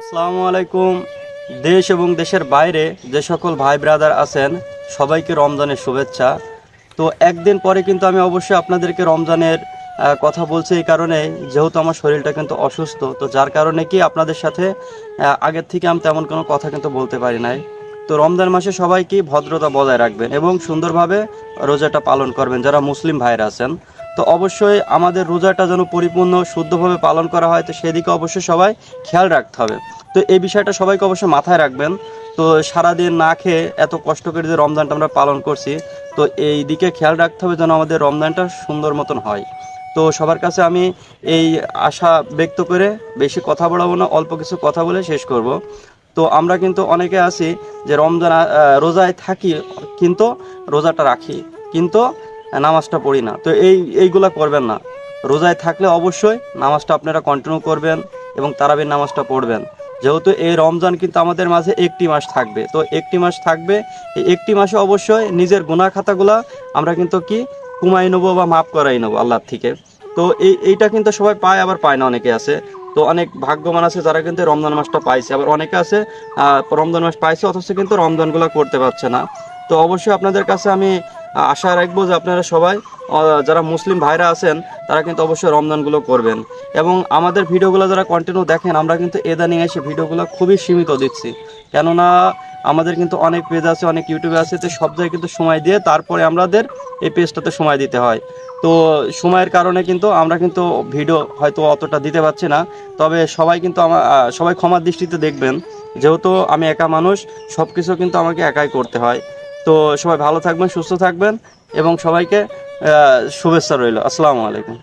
আসসালামু আলাইকুম। দেশ এবং দেশের বাইরে যে সকল ভাই ব্রাদার আছেন, সবাইকে রমজানের শুভেচ্ছা। তো একদিন পরে কিন্তু আমি অবশ্যই আপনাদেরকে রমজানের কথা বলছি এই কারণে, যেহেতু আমার শরীরটা কিন্তু অসুস্থ, তো যার কারণে কি আপনাদের সাথে আগের থেকে আমি তেমন কোনো কথা কিন্তু বলতে পারি নাই। তো রমজান মাসে সবাই কি ভদ্রতা বজায় রাখবেন এবং সুন্দরভাবে রোজাটা পালন করবেন, যারা মুসলিম ভাইরা আছেন। তো অবশ্যই আমাদের রোজাটা যেন পরিপূর্ণ, শুদ্ধভাবে পালন করা হয়, তো সেদিকে অবশ্যই সবাই খেয়াল রাখতে হবে। তো এই বিষয়টা সবাইকে অবশ্যই মাথায় রাখবেন। তো সারাদিন না খেয়ে এত কষ্ট করে যে রমজানটা আমরা পালন করছি, তো এই দিকে খেয়াল রাখতে হবে যেন আমাদের রমজানটা সুন্দর মতন হয়। তো সবার কাছে আমি এই আশা ব্যক্ত করে বেশি কথা বলাবো না, অল্প কিছু কথা বলে শেষ করব। তো আমরা কিন্তু অনেকে আছি যে রমজান রোজায় থাকি, কিন্তু রোজাটা রাখি। কিন্তু নামাজটা পড়ি না। তো এই, এইগুলা করবেন না। রোজায় থাকলে অবশ্যই নামাজটা আপনারা কন্টিনিউ করবেন এবং তারাবির নামাজটা পড়বেন। যেহেতু এই রমজান কিন্তু আমাদের মাঝে একটি মাস থাকবে। তো একটি মাস থাকবে। এই একটি মাসে অবশ্যই নিজের গুণা খাতাগুলা আমরা কিন্তু কি কুমাই নেব বা মাফ করাই নেব আল্লাহর থেকে। তো এই, এইটা কিন্তু সবাই পায়, আবার পায় না অনেকে আছে। তো অনেক ভাগ্যবান আছে যারা কিন্তু রমজান মাসটা পাইছে। আবার অনেকে আছে রমজান মাস পাইছে, অথচ কিন্তু রমজানগুলো করতে পারছে না। তো অবশ্যই আপনাদের কাছে আমি আশা রাখব যে আপনারা সবাই যারা মুসলিম ভাইরা আছেন, তারা কিন্তু অবশ্যই রমজানগুলো করবেন। এবং আমাদের ভিডিওগুলো যারা কন্টিনিউ দেখেন, আমরা কিন্তু এদানিং এসে ভিডিওগুলো খুবই সীমিত দিচ্ছি। কেননা, আমাদের কিন্তু অনেক পেজ আছে, অনেক ইউটিউবে আছে, তো সব জায়গায় কিন্তু সময় দিয়ে তারপরে আমাদের এই পেজটাতে সময় দিতে হয়। তো সময়ের কারণে কিন্তু আমরা কিন্তু ভিডিও হয়তো অতটা দিতে পারছি না। তবে সবাই কিন্তু আমার সবাই ক্ষমার দৃষ্টিতে দেখবেন। যেহেতু আমি একা মানুষ সব কিছু কিন্তু আমাকে একাই করতে হয়। তো সবাই ভালো থাকবেন সুস্থ থাকবেন এবং সবাইকে শুভেচ্ছা রইল। আসসালামু আলাইকুম।